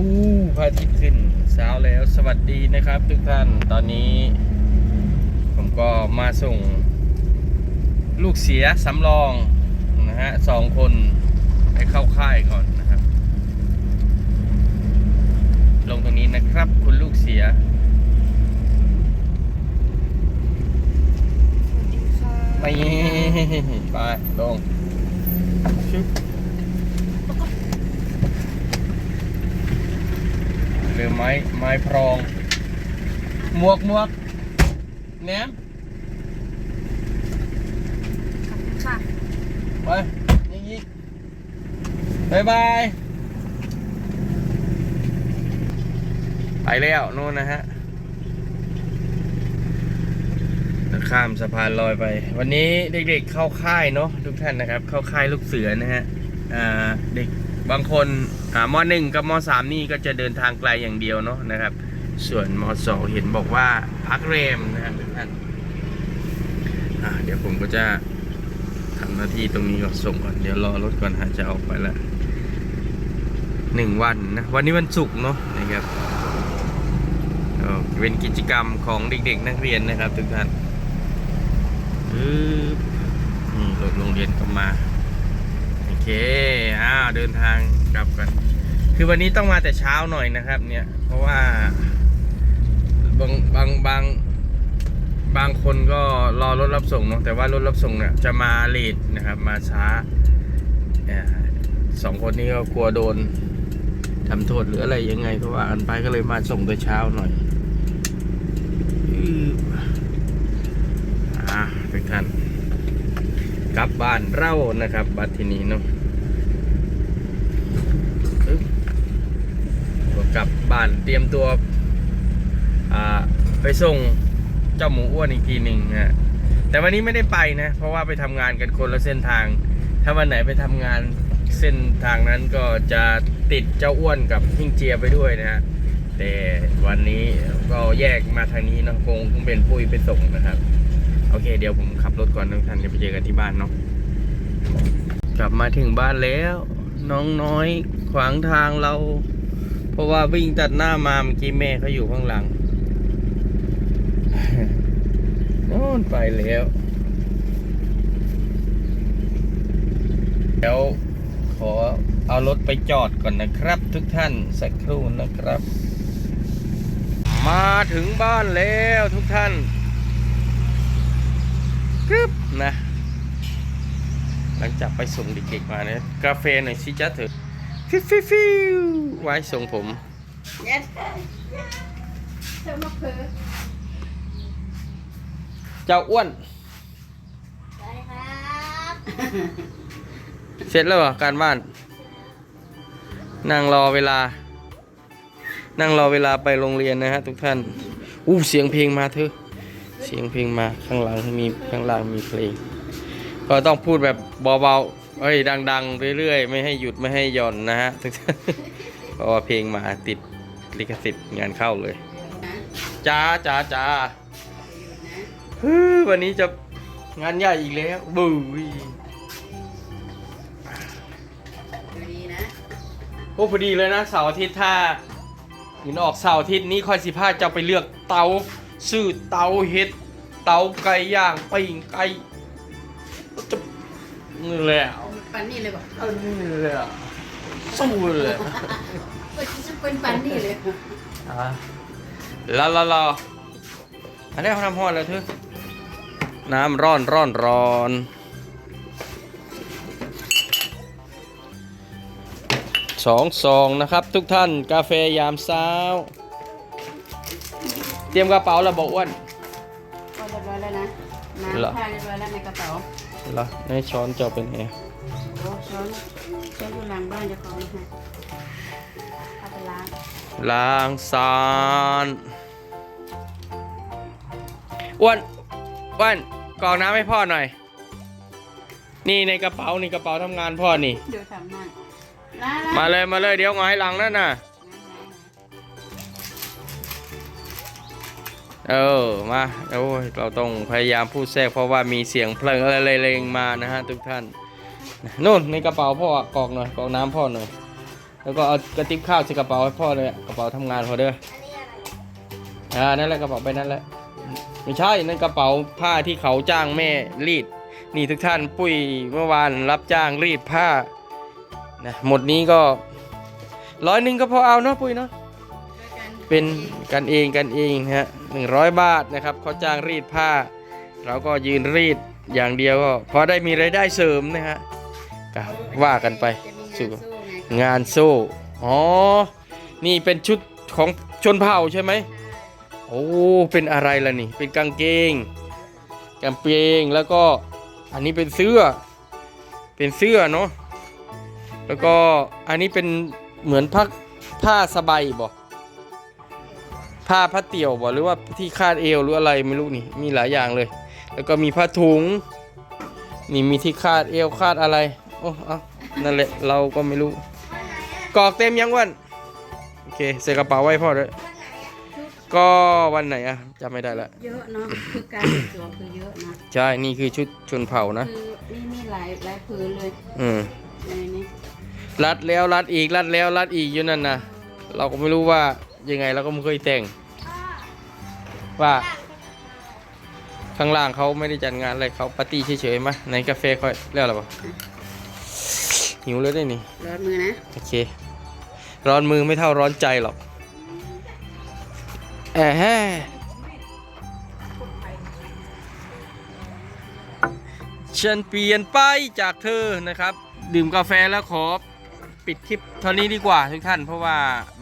อู้พระอาทิตย์ขึ้นเช้าแล้วสวัสดีนะครับทุกท่านตอนนี้ ผมก็มาส่ง ลูกเสียสำรองนะฮะสองคนไปเข้าค่ายก่อนนะครับ ลงตรงนี้นะครับคุณลูกเสียไปไปลงชึบ หรือไม้ไม้พรอง หมวกหมวกแหนมค่ะไปยิงยิงบายบาย ไปแล้วนู่นนะฮะข้ามสะพานลอยไป วันนี้เด็กๆเข้าค่ายเนาะทุกท่านนะครับ เข้าค่ายลูกเสือนะฮะอ่าเด็ก บางคนอ่ามหนึ่งกับมสามนี่ก็จะเดินทางไกลอย่างเดียวเนาะนะครับ ส่วนมสองเห็นบอกว่าพักเรมนะฮะทุกท่านเดี๋ยวผมก็จะทำหน้าที่ตรงนี้ก่อนส่งก่อนเดี๋ยวรอรถก่อนหาจะออกไปละหนึ่งวันนะวันนี้วันศุกร์เนาะนะครับเป็นกิจกรรมของเด็ก ๆ นักเรียนนะครับทุกท่านปึ๊บนี่รถโรงเรียนก็มา เคอ้าวเดินทางกลับกัน คือวันนี้ต้องมาแต่เช้าหน่อยนะครับเนี่ย เพราะว่าบางบางบางบางคนก็รอรถรับส่งเนาะแต่ว่ารถรับส่งเนี่ยจะมาเลทนะครับ มาช้าสองคนนี้ก็กลัวโดนทำโทษหรืออะไรยังไงก็ว่ากันไปก็เลยมาส่งแต่เช้าหน่อยอืออ่าทุกท่าน กลับบ้านเรานะครับ บัดทีนี้เนาะอึ๊บก็กลับบ้านเตรียมตัวไปส่งเจ้าหมูอ้วนอีกทีหนึ่งฮะแต่วันนี้ไม่ได้ไปนะ เพราะว่าไปทำงานกันคนละเส้นทาง ถ้าวันไหนไปทำงานเส้นทางนั้นก็จะติดเจ้าอ้วนกับหิ้งเจียไปด้วยนะฮะแต่วันนี้ก็แยกมาทางนี้เนาะคงคงเป็นปุ้ยไปส่งนะครับ โอเค เดี๋ยวผมขับรถก่อนทุกท่านจะไปเจอกันที่บ้านเนาะกลับมาถึงบ้านแล้ว น้องน้อยขวางทางเรา เพราะว่าวิ่งตัดหน้ามาเมื่อกี้แม่เขาอยู่ข้างหลังโน่นไปแล้วเดี๋ยวขอเอารถไปจอดก่อนนะครับ ทุกท่านสักครู่นะครับ มาถึงบ้านแล้วทุกท่าน กึบนะ หลังจากไปส่งเด็กๆมาเนี่ยกาแฟหน่อยสิจ้าเถอะฟิวฟิวฟิวไว้ส่งผมเย็ดเธอมาเผือเจ้าอ้วนได้ครับเสร็จแล้วเหรอการบ้าน นั่งรอเวลา นั่งรอเวลาไปโรงเรียนนะฮะทุกท่านอู้เสียงเพลงมาเถอะ เสียงเพลงมาข้างหลังมีข้างล่างมีเพลง ก็ต้องพูดแบบเบาๆเอ้ยดัง ๆ เรื่อยๆ ไม่ให้หยุดไม่ให้หย่อนนะฮะทุกท่านเพราะว่าเพลงมาติดลิขสิทธิ์งานเข้าเลยจ้าจ้าจ้าฮึ่มวันนี้จะงานใหญ่อีกแล้วบุ้ยดูดีนะโอ้พอดีเลยนะเสาร์อาทิตย์ถ้าหินออกเสาร์อาทิตย์นี้คอยสิพาเจ้าไปเลือกเตา ซื้อเตาเห็ด เตาไก่ย่างปิ้งไก่จะนี่แหละเอาปันนี่เลยบอกเอานี่แหละสู้เลยก็จะเป็นปันนี่เลยอะลาลาลาอันนี้เขาทำฮอดแล้วเถอะน้ำร้อนร้อนร้อนสองซองนะครับ ทุกท่านกาแฟยามเช้า เตรียมกระเป๋าแล้วบอกอ้วน ก็เรียบร้อยแล้วนะเหรอ น้ำผ้าเรียบร้อยแล้วในกระเป๋าเหรอในช้อนเจาเป็นไงโอ้ช้อนช้อนอยู่หลังบ้านเจะของนะฮะเอาไปล้างล้างซานอ้วนอ้วนกรอกน้ำให้พ่อหน่อย นี่ในกระเป๋านี่กระเป๋าทำงานพ่อนี่ เดี๋ยวทำนั่นล้างมาเลยมาเลยเดี๋ยวหงอยหลังนั่นน่ะ เออมาโอ้ยเราต้องพยายามพูดแทรกเพราะว่ามีเสียงเพลิงอะไรเลงมานะฮะทุกท่านนู่นในกระเป๋าพ่อกอกหน่อยกอกน้ำพ่อหน่อยแล้วก็เอากระติบข้าวใส่กระเป๋าให้พ่อเลยกระเป๋าทำงานพอเด้ออ่านั่นแหละกระเป๋าไปนั่นแหละไม่ใช่นั่นกระเป๋าผ้าที่เขาจ้างแม่รีด นี่ทุกท่านปุ้ยเมื่อวานรับจ้างรีดผ้านะหมดนี้ก็ร้อยหนึ่งก็พอเอาเนาะปุ้ยเนาะ เป็นกันเองกันเองฮะหนึ่งร้อยบาทนะครับเขาจ้างรีดผ้า เราก็ยืนรีดอย่างเดียวก็พอได้มีรายได้เสริมนะฮะก็ว่ากันไปสู่งานสู้ไงงานโซ่อ๋อ นี่เป็นชุดของชนเผ่าใช่ไหมโอ้เป็นอะไรล่ะนี่ เป็นกางเกงกางเกงแล้วก็อันนี้เป็นเสื้อ เป็นเสื้อเนาะแล้วก็อันนี้เป็นเหมือนผ้าผ้าสบายบ่ ผ้าผ้าเตี่ยวบ่หรือว่าที่คาดเอวหรืออะไรไม่รู้นี่มีหลายอย่างเลย แล้วก็มีผ้าถุง นี่มีที่คาดเอวคาดอะไรโอ้เอานั่นแหละเราก็ไม่รู้กรอกเต็มยังวันโอเคใส่กระเป๋าไว้พ่อด้วยก็วันไหนอะจำไม่ได้ละเยอะเนาะคือการแต่งตัวคือเยอะนะใช่นี่คือชุดชนเผ่านะคือนี่มีหลายหลายผืนเลยอืมในนี้รัดแล้วรัดอีกรัดแล้วรัดอีกอยู่นั่นนะเราก็ไม่รู้ว่า ยังไงเราก็ไม่เคยแต่งว่าข้างล่างเขาไม่ได้จัดงานอะไรเขาปาร์ตี้เฉยๆมาในกาแฟค่อยแล้วหรอเปล่าหิวเลยได้นี่ร้อนมือนะโอเค ร้อนมือไม่เท่าร้อนใจหรอกแอะแฮฉันเปลี่ยนไปจากเธอนะครับ ดื่มกาแฟแล้วขอ ปิดคลิปเท่านี้ดีกว่าทุกท่านเพราะว่า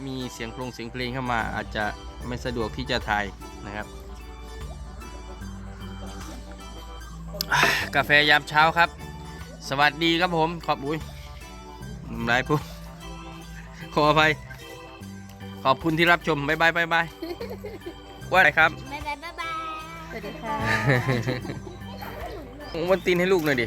มีเสียงเพลงเสียงเพลงเข้ามาอาจจะไม่สะดวกที่จะถ่ายนะครับอ่ากาแฟยามเช้าครับ สวัสดีครับผมขอบอุ้ยน้ำลายปุ๊บขออภัยขอบคุณที่รับชมบ๊ายบายบ๊ายบายว่าอะไรครับบ๊ายบายบ๊ายบายสวัสดีค่ะ วันตีนให้ลูกหน่อยดิ